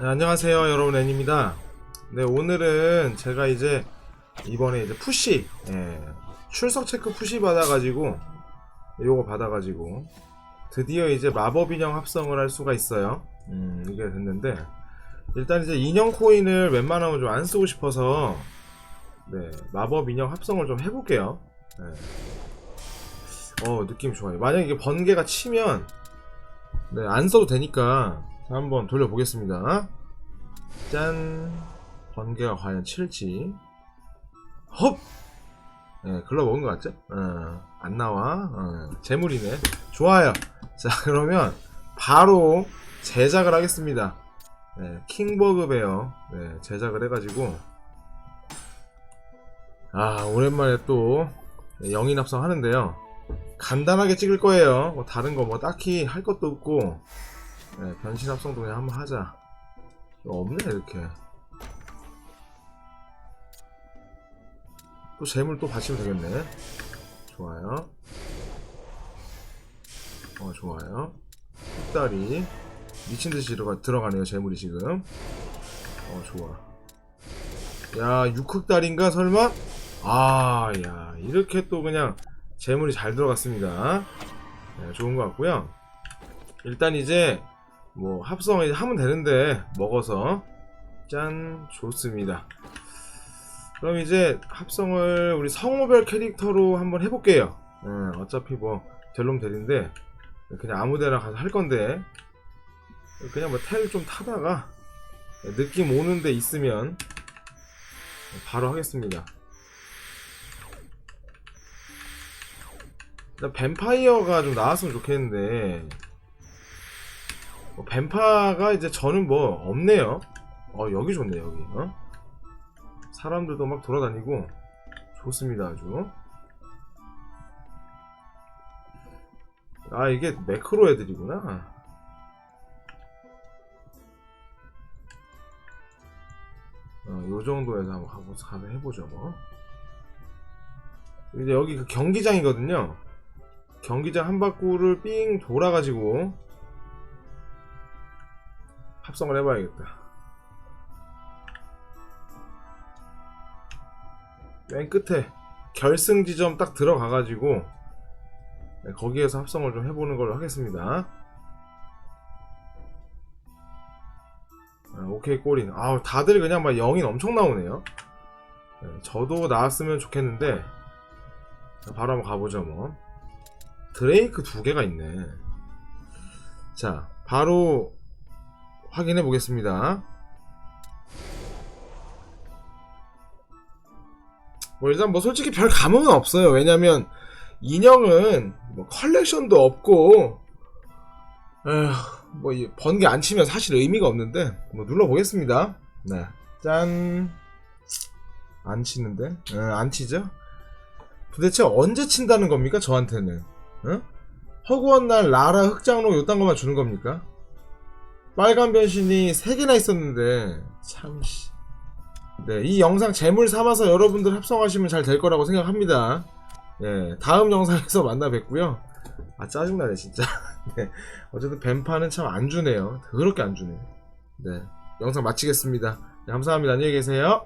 네, 안녕하세요. 여러분 애니입니다. 네 오늘은 제가 이제 이번에 이제 푸시 예, 출석 체크 푸시 받아가지고 요거 받아가지고 드디어 이제 마법 인형 합성을 할 수가 있어요. 음 이게 됐는데 일단 이제 인형 코인을 웬만하면 좀 안 쓰고 싶어서 네 마법 인형 합성을 좀 해볼게요. 네. 어 느낌 좋아요. 만약 이게 번개가 치면 네 안 써도 되니까 자, 한번 돌려보겠습니다. 짠. 번개가 과연 칠지. 헙 네, 글러 먹은 것 같죠? 어, 안 나와. 어, 재물이네. 좋아요. 자 그러면 바로 제작을 하겠습니다. 네, 킹버그 베어. 네, 제작을 해가지고. 아 오랜만에 또 네, 영인 합성 하는데요. 간단하게 찍을 거예요. 뭐 다른 거 뭐 딱히 할 것도 없고 네, 변신 합성도 그냥 한번 하자. 없네 이렇게. 또 재물 또 받치면 되겠네. 좋아요. 어 좋아요. 흑다리. 미친듯이 들어가, 들어가네요 재물이 지금. 어 좋아. 야 육흑다리인가 설마? 아 야 이렇게 또 그냥 재물이 잘 들어갔습니다. 네, 좋은 것 같고요. 일단 이제 뭐 합성 이제 하면 되는데 먹어서. 짠 좋습니다. 그럼 이제 합성을 우리 성우별 캐릭터로 한번 해볼게요. 음, 어차피 뭐 될놈 될인데 그냥 아무데나 가서 할 건데 그냥 뭐 텔 좀 타다가 느낌 오는데 있으면 바로 하겠습니다. 일단 뱀파이어가 좀 나왔으면 좋겠는데 뭐 뱀파가 이제 저는 뭐 없네요. 어 여기 좋네 여기. 어? 사람들도 막 돌아다니고 좋습니다 아주. 아 이게 매크로 애들이구나. 어, 요 정도에서 한번 하고 가서 해보죠 뭐. 이제 여기 그 경기장이거든요. 경기장 한 바퀴를 삥 돌아가지고 합성을 해봐야겠다. 맨 끝에 결승 지점 딱 들어가가지고 네, 거기에서 합성을 좀 해보는 걸로 하겠습니다. 아, 오케이 꼬린. 아우 다들 그냥 막 영인 엄청 나오네요. 네, 저도 나왔으면 좋겠는데 바로 한번 가보죠 뭐. 드레이크 두 개가 있네. 자, 바로 확인해 보겠습니다. 뭐 일단 뭐 솔직히 별 감흥은 없어요. 왜냐면 인형은 뭐 컬렉션도 없고 뭐 번개 안 치면 사실 의미가 없는데 뭐 눌러 보겠습니다. 네, 짠. 안 치는데? 네, 안 치죠? 도대체 언제 친다는 겁니까? 저한테는. 응? 허구한 날 라라 흑장로 요딴 것만 주는 겁니까? 빨간 변신이 3개나 있었는데 참씨. 네, 이 영상 재물 삼아서 여러분들 합성하시면 잘 될 거라고 생각합니다. 예, 다음 영상에서 만나 뵙고요. 아 짜증나네 진짜. 네, 어쨌든 뱀파는 참 안 주네요. 더럽게 안 주네 네, 영상 마치겠습니다. 네, 감사합니다. 안녕히 계세요